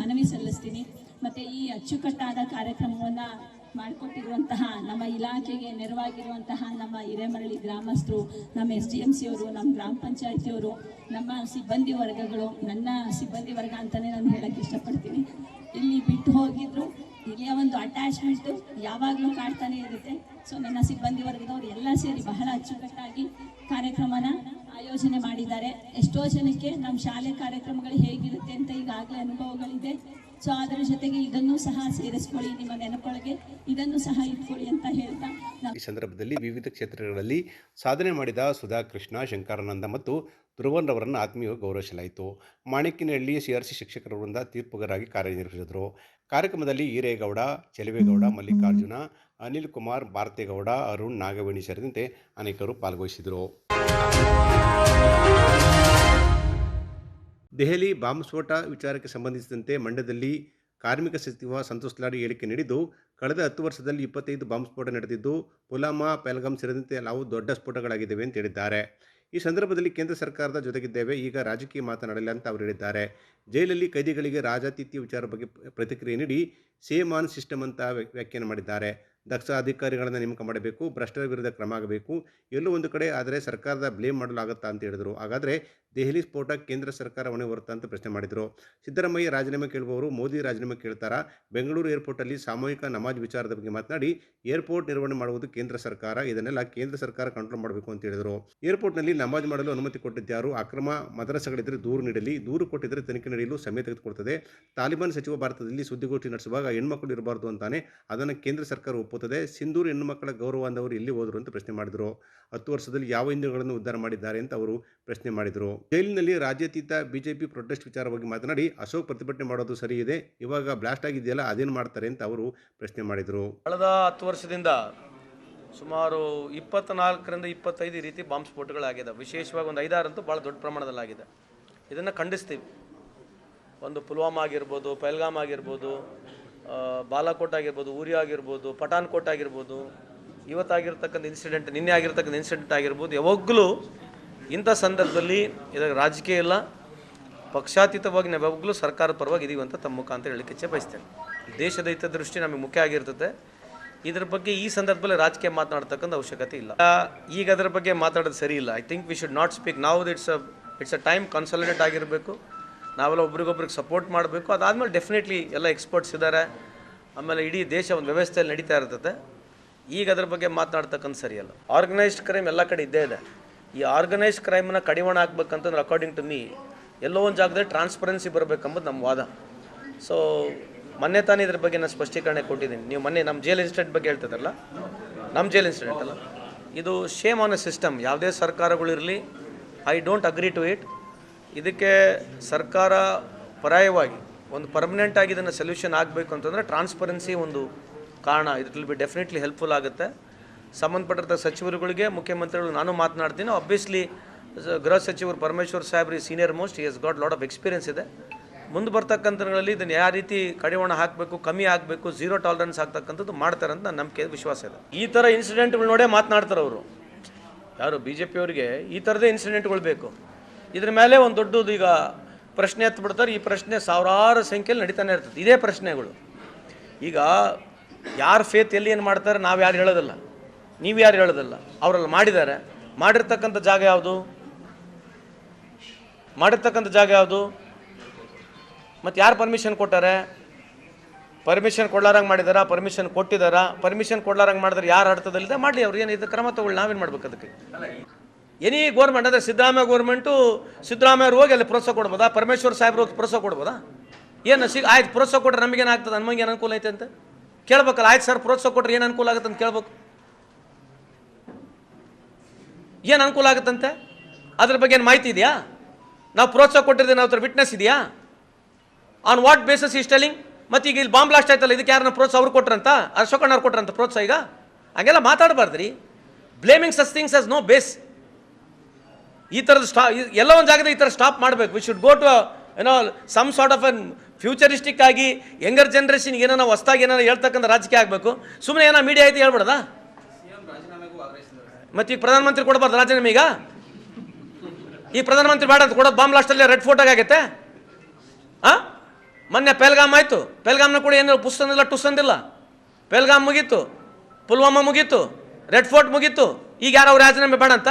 ಮನವಿ ಸಲ್ಲಿಸ್ತೀನಿ. ಮತ್ತು ಈ ಅಚ್ಚುಕಟ್ಟಾದ ಕಾರ್ಯಕ್ರಮವನ್ನು ಮಾಡಿಕೊಟ್ಟಿರುವಂತಹ ನಮ್ಮ ಇಲಾಖೆಗೆ ನೆರವಾಗಿರುವಂತಹ ನಮ್ಮ ಹಿರೇಮರಳಿ ಗ್ರಾಮಸ್ಥರು, ನಮ್ಮ ಎಸ್ ಡಿ ಎಂ ಸಿಯವರು, ನಮ್ಮ ಗ್ರಾಮ ಪಂಚಾಯತಿಯವರು, ನಮ್ಮ ಸಿಬ್ಬಂದಿ ವರ್ಗಗಳು, ನನ್ನ ಸಿಬ್ಬಂದಿ ವರ್ಗ ಅಂತಲೇ ನಾನು ಹೇಳಕ್ಕೆ ಇಷ್ಟಪಡ್ತೀನಿ. ಇಲ್ಲಿ ಬಿಟ್ಟು ಹೋಗಿದ್ರು ಇಲ್ಲಿಯ ಒಂದು ಅಟ್ಯಾಚ್ಮೆಂಟ್ ಯಾವಾಗಲೂ ಕಾಡ್ತಾನೆ ಇರುತ್ತೆ. ಸೊ ನನ್ನ ಸಿಬ್ಬಂದಿ ವರ್ಗದವರು ಎಲ್ಲ ಸೇರಿ ಬಹಳ ಅಚ್ಚುಕಟ್ಟಾಗಿ ಕಾರ್ಯಕ್ರಮನ ಆಯೋಜನೆ ಮಾಡಿದ್ದಾರೆ. ಎಷ್ಟೋ ಜನಕ್ಕೆ ನಮ್ಮ ಶಾಲೆ ಕಾರ್ಯಕ್ರಮಗಳು ಹೇಗಿರುತ್ತೆ ಅಂತ ಈಗಾಗಲೇ ಅನುಭವಗಳಿದೆ. ಸೊ ಅದರ ಜೊತೆಗೆ ಇದನ್ನು ಸಹ ಸೇರಿಸ್ಕೊಳ್ಳಿ, ನಿಮ್ಮ ನೆನಪೊಳಗೆ ಇದನ್ನು ಸಹ ಇಟ್ಕೊಳ್ಳಿ ಅಂತ ಹೇಳ್ತಾ ಈ ಸಂದರ್ಭದಲ್ಲಿ ವಿವಿಧ ಕ್ಷೇತ್ರಗಳಲ್ಲಿ ಸಾಧನೆ ಮಾಡಿದ ಸುಧಾ ಕೃಷ್ಣ ಶಂಕರಾನಂದ ಮತ್ತು ಧ್ರುವನ್ರವರನ್ನು ಆತ್ಮೀಯ ಗೌರವಿಸಲಾಯಿತು. ಮಾಣಿಕ್ಯನಹಳ್ಳಿ ಸಿ ಶಿಕ್ಷಕರ ವೃಂದ ತೀರ್ಪುಗರಾಗಿ ಕಾರ್ಯನಿರ್ವಹಿಸಿದರು. ಕಾರ್ಯಕ್ರಮದಲ್ಲಿ ಈರೇಗೌಡ ಚೆಲುವೇಗೌಡ ಮಲ್ಲಿಕಾರ್ಜುನ ಅನಿಲ್ ಕುಮಾರ್ ಭಾರತೇಗೌಡ ಅರುಣ್ ನಾಗವೇಣಿ ಸೇರಿದಂತೆ ಅನೇಕರು ಪಾಲ್ಗೊಳಿಸಿದರು. ದೆಹಲಿ ಬಾಂಬ್ ಸ್ಫೋಟ ವಿಚಾರಕ್ಕೆ ಸಂಬಂಧಿಸಿದಂತೆ ಮಂಡ್ಯದಲ್ಲಿ ಕಾರ್ಮಿಕ ಸಚಿವ ಸಂತೋಷ್ ಲಾಡ್ ಹೇಳಿಕೆ ನೀಡಿದ್ದು ಕಳೆದ ಹತ್ತು ವರ್ಷದಲ್ಲಿ ಇಪ್ಪತ್ತೈದು ಬಾಂಬ್ ಸ್ಫೋಟ ನಡೆದಿದ್ದು ಪುಲಾಮಾ ಪೆಲ್ಗಾಮ್ ಸೇರಿದಂತೆ ಹಲವು ದೊಡ್ಡ ಸ್ಫೋಟಗಳಾಗಿದ್ದಾವೆ ಅಂತ ಹೇಳಿದ್ದಾರೆ. ಈ ಸಂದರ್ಭದಲ್ಲಿ ಕೇಂದ್ರ ಸರ್ಕಾರದ ಜೊತೆಗಿದ್ದೇವೆ. ಈಗ ರಾಜಕೀಯ ಮಾತನಾಡಲಿಲ್ಲ ಅಂತ ಅವರು ಹೇಳಿದ್ದಾರೆ. ಜೈಲಲ್ಲಿ ಕೈದಿಗಳಿಗೆ ರಾಜಾತಿಥ್ಯ ವಿಚಾರ ಬಗ್ಗೆ ಪ್ರತಿಕ್ರಿಯೆ ನೀಡಿ ಸೇಮ್ ಆನ್ ಸಿಸ್ಟಮ್ ಅಂತ ವ್ಯ- ವ್ಯಾಖ್ಯಾನ ಮಾಡಿದ್ದಾರೆ. ದಕ್ಷ ಅಧಿಕಾರಿಗಳನ್ನು ನೇಮಕ ಮಾಡಬೇಕು, ಭ್ರಷ್ಟರ ವಿರುದ್ಧ ಕ್ರಮ ಆಗಬೇಕು, ಎಲ್ಲೋ ಒಂದು ಕಡೆ ಆದರೆ ಸರ್ಕಾರದ ಬ್ಲೇಮ್ ಮಾಡಲಾಗುತ್ತಾ ಅಂತ ಹೇಳಿದರು. ಹಾಗಾದರೆ ದೆಹಲಿ ಸ್ಫೋಟ ಕೇಂದ್ರ ಸರ್ಕಾರ ಹೊಣೆ ಹೊರತಾ ಅಂತ ಪ್ರಶ್ನೆ ಮಾಡಿದರು. ಸಿದ್ದರಾಮಯ್ಯ ರಾಜೀನಾಮೆ ಕೇಳುವವರು ಮೋದಿ ರಾಜೀನಾಮೆ ಕೇಳ್ತಾರಾ? ಬೆಂಗಳೂರು ಏರ್ಪೋರ್ಟಲ್ಲಿ ಸಾಮೂಹಿಕ ನಮಾಜ್ ವಿಚಾರದ ಬಗ್ಗೆ ಮಾತನಾಡಿ, ಏರ್ಪೋರ್ಟ್ ನಿರ್ವಹಣೆ ಮಾಡುವುದು ಕೇಂದ್ರ ಸರ್ಕಾರ, ಇದನ್ನೆಲ್ಲ ಕೇಂದ್ರ ಸರ್ಕಾರ ಕಂಟ್ರೋಲ್ ಮಾಡಬೇಕು ಅಂತ ಹೇಳಿದರು. ಏರ್ಪೋರ್ಟ್ನಲ್ಲಿ ನಮಾಜ್ ಮಾಡಲು ಅನುಮತಿ ಕೊಟ್ಟಿದ್ದಾರು ಅಕ್ರಮ ಮದರಸಗಳಿದ್ದರೆ ದೂರು ನೀಡಲಿ, ದೂರು ಕೊಟ್ಟಿದ್ದರೆ ತನಿಖೆ ನಡೆಯಲು ಸಮಯ ತೆಗೆದುಕೊಳ್ತದೆ. ತಾಲಿಬಾನ್ ಸಚಿವ ಭಾರತದಲ್ಲಿ ಸುದ್ದಿಗೋಷ್ಠಿ ನಡೆಸುವಾಗ ಹೆಣ್ಮಕ್ಳು ಇರಬಾರ್ದು ಅಂತಾನೆ, ಅದನ್ನು ಕೇಂದ್ರ ಸರ್ಕಾರ ಒಪ್ಪುತ್ತದೆ. ಸಿಂಧೂರು ಹೆಣ್ಣು ಮಕ್ಕಳ ಗೌರವ ಅಂದವರು ಎಲ್ಲಿ ಹೋದರು ಅಂತ ಪ್ರಶ್ನೆ ಮಾಡಿದರು. ಹತ್ತು ವರ್ಷದಲ್ಲಿ ಯಾವ ಹಿಂದೂಗಳನ್ನು ಉದ್ಧಾರ ಮಾಡಿದ್ದಾರೆ ಅಂತ ಅವರು ಪ್ರಶ್ನೆ ಮಾಡಿದರು. ಜೈಲಿನಲ್ಲಿ ರಾಜ್ಯಾತೀತ ಬಿಜೆಪಿ ಪ್ರೊಟೆಸ್ಟ್ ವಿಚಾರವಾಗಿ ಮಾತನಾಡಿ, ಅಶೋಕ್ ಪ್ರತಿಭಟನೆ ಮಾಡೋದು ಸರಿ ಇದೆ. ಇವಾಗ ಬ್ಲಾಸ್ಟ್ ಆಗಿದೆಯಲ್ಲ, ಅದೇನು ಮಾಡ್ತಾರೆ ಅಂತ ಅವರು ಪ್ರಶ್ನೆ ಮಾಡಿದರು. ಕಳೆದ ಹತ್ತು ವರ್ಷದಿಂದ ಸುಮಾರು ಇಪ್ಪತ್ನಾಲ್ಕರಿಂದ ಇಪ್ಪತ್ತೈದು ರೀತಿ ಬಾಂಬ್ ಸ್ಫೋಟಗಳಾಗಿದೆ ವಿಶೇಷವಾಗಿ ಒಂದು ಐದಾರಂತೂ ಭಾಳ ದೊಡ್ಡ ಪ್ರಮಾಣದಲ್ಲಾಗಿದೆ. ಇದನ್ನು ಖಂಡಿಸ್ತೀವಿ. ಒಂದು ಪುಲ್ವಾಮಾ ಆಗಿರ್ಬೋದು, ಪಹಲ್ಗಾಮ್ ಆಗಿರ್ಬೋದು ಬಾಲಾಕೋಟ್ ಆಗಿರ್ಬೋದು, ಊರಿ ಆಗಿರ್ಬೋದು, ಪಠಾನ್ಕೋಟ್ ಆಗಿರ್ಬೋದು, ಇವತ್ತಾಗಿರ್ತಕ್ಕಂಥ ಇನ್ಸಿಡೆಂಟ್ ನಿನ್ನೆ ಆಗಿರ್ತಕ್ಕಂಥ ಇನ್ಸಿಡೆಂಟ್ ಆಗಿರ್ಬೋದು, ಯಾವಾಗಲೂ ಇಂಥ ಸಂದರ್ಭದಲ್ಲಿ ಇದಕ್ಕೆ ರಾಜಕೀಯ ಇಲ್ಲ. ಪಕ್ಷಾತೀತವಾಗಿ ನಾವು ಯಾವಾಗಲೂ ಸರ್ಕಾರದ ಪರವಾಗಿ ಇದೀವಿ ಅಂತ ತಮ್ಮ ಮುಖಾಂತರ ಹೇಳಲಿಕ್ಕೆ ಇಚ್ಛೆ ಬಯಸ್ತೇನೆ ದೇಶದ ಹಿತದೃಷ್ಟಿ ನಮಗೆ ಮುಖ್ಯ ಆಗಿರ್ತದೆ. ಇದ್ರ ಬಗ್ಗೆ ಈ ಸಂದರ್ಭದಲ್ಲಿ ರಾಜಕೀಯ ಮಾತನಾಡ್ತಕ್ಕಂಥ ಅವಶ್ಯಕತೆ ಇಲ್ಲ. ಈಗ ಅದರ ಬಗ್ಗೆ ಮಾತಾಡೋದು ಸರಿ ಇಲ್ಲ. I think we should not speak ನಾವು it's a it's a time consultate ಆಗಿರಬೇಕು. ನಾವೆಲ್ಲ ಒಬ್ರಿಗೊಬ್ರಿಗೆ ಸಪೋರ್ಟ್ ಮಾಡಬೇಕು. ಅದಾದಮೇಲೆ ಡೆಫಿನೆಟ್ಲಿ ಎಲ್ಲ ಎಕ್ಸ್ಪರ್ಟ್ಸ್ ಇದ್ದಾರೆ ಆಮೇಲೆ ಇಡೀ ದೇಶ ಒಂದು ವ್ಯವಸ್ಥೆಯಲ್ಲಿ ನಡೀತಾ ಇರ್ತದೆ. ಈಗ ಅದ್ರ ಬಗ್ಗೆ ಮಾತನಾಡ್ತಕ್ಕಂಥ ಸರಿಯಲ್ಲ ಆರ್ಗನೈಸ್ಡ್ ಕ್ರೈಮ್ ಎಲ್ಲ ಕಡೆ ಇದ್ದೇ ಇದೆ. ಈ ಆರ್ಗನೈಸ್ಡ್ ಕ್ರೈಮನ್ನ ಕಡಿವಾಣ ಹಾಕ್ಬೇಕಂತಂದ್ರೆ ಅಕಾರ್ಡಿಂಗ್ ಟು ಮೀ ಎಲ್ಲೋ ಒಂದು ಜಾಗದಲ್ಲಿ ಟ್ರಾನ್ಸ್ಪರೆನ್ಸಿ ಬರಬೇಕಂಬುದು ನಮ್ಮ ವಾದ. ಸೊ ಮೊನ್ನೆ ತಾನೇ ಇದ್ರ ಬಗ್ಗೆ ನಾನು ಸ್ಪಷ್ಟೀಕರಣೆ ಕೊಟ್ಟಿದ್ದೀನಿ. ನೀವು ಮೊನ್ನೆ ನಮ್ಮ ಜೈಲ್ ಇನ್ಸಿಡೆಂಟ್ ಬಗ್ಗೆ ಹೇಳ್ತಿದ್ರಲ್ಲ? ನಮ್ಮ ಜೈಲ್ ಇನ್ಸಿಡೆಂಟ್ ಅಲ್ಲ. ಇದು ಶೇಮ್ ಆನ್ ಎ ಸಿಸ್ಟಮ್ ಯಾವುದೇ ಸರ್ಕಾರಗಳಿರಲಿ I don't agree to it ಇದಕ್ಕೆ ಸರ್ಕಾರ ಪರ್ಯಾಯವಾಗಿ ಒಂದು ಪರ್ಮನೆಂಟ್ ಆಗಿ ಇದನ್ನು ಸೊಲ್ಯೂಷನ್ ಆಗಬೇಕು ಅಂತಂದರೆ ಟ್ರಾನ್ಸ್ಪರೆನ್ಸಿ ಒಂದು ಕಾರಣ. ಇದ್ರಲ್ಲಿ ಬಿ ಡೆಫಿನೆಟ್ಲಿ ಹೆಲ್ಪ್ಫುಲ್ ಆಗುತ್ತೆ. ಸಂಬಂಧಪಟ್ಟಿರ್ತ ಸಚಿವರುಗಳಿಗೆ ಮುಖ್ಯಮಂತ್ರಿಗಳು ನಾನು ಮಾತನಾಡ್ತೀನಿ. ಆಬ್ವಿಯಸ್ಲಿ ಗೃಹ ಸಚಿವರು Parameshwar ಸಾಹೇಬ್ರಿ senior most has got lot of experience ಇದೆ. ಮುಂದೆ ಬರ್ತಕ್ಕಂಥಗಳಲ್ಲಿ ಇದನ್ನು ಯಾವ ರೀತಿ ಕಡಿವಾಣ ಹಾಕಬೇಕು, ಕಮ್ಮಿ ಆಗಬೇಕು ಝೀರೋ ಟಾಲರೆನ್ಸ್ ಆಗ್ತಕ್ಕಂಥದ್ದು ಮಾಡ್ತಾರೆ ಅಂತ ನನ್ನ ನಂಬಿಕೆ, ವಿಶ್ವಾಸ ಇದೆ. ಈ ಥರ ಇನ್ಸಿಡೆಂಟ್ಗಳು ನೋಡೇ ಮಾತನಾಡ್ತಾರೆ ಅವರು ಯಾರು ಬಿ ಜೆ ಪಿಯವರಿಗೆ ಈ ಥರದೇ ಇನ್ಸಿಡೆಂಟ್ಗಳು ಬೇಕು. ಇದ್ರ ಮೇಲೆ ಒಂದು ದೊಡ್ಡದು ಈಗ ಪ್ರಶ್ನೆ ಎತ್ಬಿಡ್ತಾರೆ ಈ ಪ್ರಶ್ನೆ ಸಾವಿರಾರು ಸಂಖ್ಯೆಯಲ್ಲಿ ನಡೀತಾನೆ ಇರ್ತದೆ. ಇದೇ ಪ್ರಶ್ನೆಗಳು. ಈಗ ಯಾರು ಫೇತ್ ಎಲ್ಲಿ ಏನು ಮಾಡ್ತಾರೆ? ನಾವು ಯಾರು ಹೇಳೋದಿಲ್ಲ. ನೀವು ಯಾರು ಹೇಳೋದಿಲ್ಲ. ಅವರೆಲ್ಲ ಮಾಡಿದ್ದಾರೆ. ಮಾಡಿರ್ತಕ್ಕಂಥ ಜಾಗ ಯಾವುದು? ಮಾಡಿರ್ತಕ್ಕಂಥ ಜಾಗ ಯಾವುದು? ಮತ್ತು ಯಾರು ಪರ್ಮಿಷನ್ ಕೊಟ್ಟಾರೆ? ಪರ್ಮಿಷನ್ ಕೊಡ್ಲಾರಂಗೆ ಮಾಡಿದಾರ? ಪರ್ಮಿಷನ್ ಕೊಟ್ಟಿದ್ದಾರಾ ಪರ್ಮಿಷನ್ ಕೊಡ್ಲಾರಂಗೆ ಮಾಡಿದ್ರೆ ಯಾರು ಅರ್ಥದಲ್ಲಿದೆ ಮಾಡಲಿ ಅವ್ರು. ಏನು ಇದು ಕ್ರಮ ತಗೊಳ್ಳಿ. ನಾವೇನು ಮಾಡ್ಬೇಕು ಅದಕ್ಕೆ? ಎನಿ ಗೋರ್ಮೆಂಟ್ ಅಂದರೆ ಸಿದ್ದರಾಮಯ್ಯ ಗೋರ್ಮೆಂಟು ಸಿದ್ದರಾಮಯ್ಯವ್ರು ಹೋಗಿ ಅಲ್ಲಿ ಪ್ರೋತ್ಸಾಹ ಕೊಡ್ಬೋದಾ? ಪರಮೇಶ್ವರ್ ಸಾಹೇಬ್ರು ಹೋಗಿ ಪ್ರೋತ್ಸಾಹ ಕೊಡ್ಬೋದಾ? ಏನು ಸಿಗ ಆಯ್ತು ಪ್ರೋತ್ಸಾಹ ಕೊಟ್ರೆ ನಮಗೇನು ಆಗ್ತದೆ? ನಮಗೆ ಏನು ಅನುಕೂಲ ಐತೆ ಅಂತ ಕೇಳ್ಬೇಕಲ್ಲ. ಆಯ್ತು ಸರ್ ಪ್ರೋತ್ಸಾಹ ಕೊಟ್ಟರೆ ಏನು ಅನುಕೂಲ ಆಗುತ್ತೆ ಅಂತ ಕೇಳ್ಬೇಕು. ಏನು ಅನುಕೂಲ ಆಗುತ್ತಂತೆ? ಅದ್ರ ಬಗ್ಗೆ ಏನು ಮಾಹಿತಿ ಇದೆಯಾ? ನಾವು ಪ್ರೋತ್ಸಾಹ ಕೊಟ್ಟಿರ್ತೀವಿ ನಾವು ಅದ್ರ ವಿಟ್ನೆಸ್ ಇದೆಯಾ? ಆನ್ ವಾಟ್ ಬೇಸಸ್ ಈ ಸ್ಟೆಲಿಂಗ್ ಮತ್ತು ಈಗ ಇಲ್ಲಿ ಬಾಂಬ್ ಲಾಸ್ಟ್ ಆಯ್ತಲ್ಲ, ಇದಕ್ಕೆ ಯಾರನ್ನ ಪ್ರೋತ್ಸಾಹ ಅವ್ರು ಕೊಟ್ರಂತ? ಅಶೋಕಣ್ಣವ್ರು ಕೊಟ್ರಂತ ಪ್ರೋತ್ಸಾಹ ಈಗ? ಹಂಗೆಲ್ಲ ಮಾತಾಡಬಾರ್ದ್ರಿ. Blaming such things as no base ಈ ಥರದ ಸ್ಟಾ ಎಲ್ಲ ಒಂದು ಜಾಗದ ಈ ಥರ ಸ್ಟಾಪ್ ಮಾಡಬೇಕು. ವಿ ಶುಡ್ ಗೋ ಟು ಏನೋ some sort of an futuristic ಆಗಿ ಯಂಗರ್ ಜನ್ರೇಷನ್ಗೆ ಏನೋ ಹೊಸ್ದಾಗಿ ಏನೋ ಹೇಳ್ತಕ್ಕಂಥ ರಾಜಕೀಯ ಆಗಬೇಕು. ಸುಮ್ಮನೆ ಏನೋ ಮೀಡಿಯಾ ಐತಿ ಹೇಳ್ಬಿಡದಾ? ಮತ್ತು ಈಗ ಪ್ರಧಾನಮಂತ್ರಿ ಕೊಡಬಾರ್ದು ರಾಜೀನಾಮೆ ಈಗ? ಈ ಪ್ರಧಾನಮಂತ್ರಿ ಬೇಡ ಅಂತ ಕೊಡೋದು ಬಾಂಬ್ ಲಾಸ್ಟಲ್ಲಿ ರೆಡ್ ಫೋರ್ಟ್ ಆಗೈತೆ? ಹಾಂ ಮೊನ್ನೆ ಪೆಲ್ಗಾಮ್ ಆಯಿತು. ಪೆಲ್ಗಾಮ್ನ ಕೂಡ ಏನು ಪುಸ್ತಂದಿಲ್ಲ ಟುಸ್ತಂದಿಲ್ಲ ಪೆಲ್ಗಾಮ್ ಮುಗೀತು. ಪುಲ್ವಾಮಾ ಮುಗೀತು. ರೆಡ್ ಫೋರ್ಟ್ ಮುಗೀತು. ಈಗ ಯಾರು ರಾಜೀನಾಮೆ ಬೇಡ ಅಂತ?